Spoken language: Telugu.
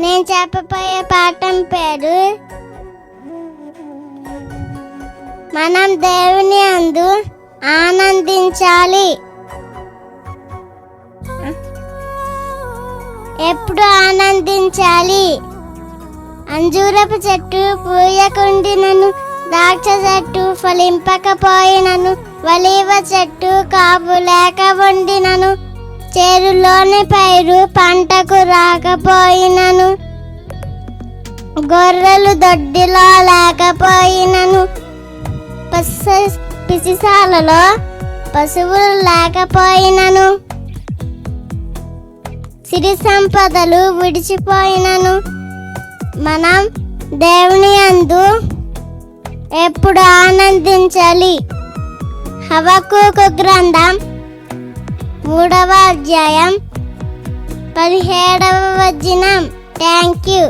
నేను చెప్పబోయే పాఠం పేరు మనం దేవుని అందు ఆనందించాలి. ఎప్పుడు ఆనందించాలి? అంజూరపు చెట్టు పూయకుండినను ద్రాక్ష చెట్టు ఫలింపకపోయినను వలీవ చెట్టు కాపు లేక వండినను చేరులోని పైరు పంటకు రాకపోయినను. గొర్రెలు దొడ్డిలో లేకపోయినను. పశు పిసిసాలలో పశువులు లేకపోయినను. సిరి సంపదలు విడిచిపోయినను. మనం దేవుని అందు ఎప్పుడు ఆనందించాలి? హవకుకు గ్రంథం అధ్యాయం పదిహేడవ వచనం. Thank you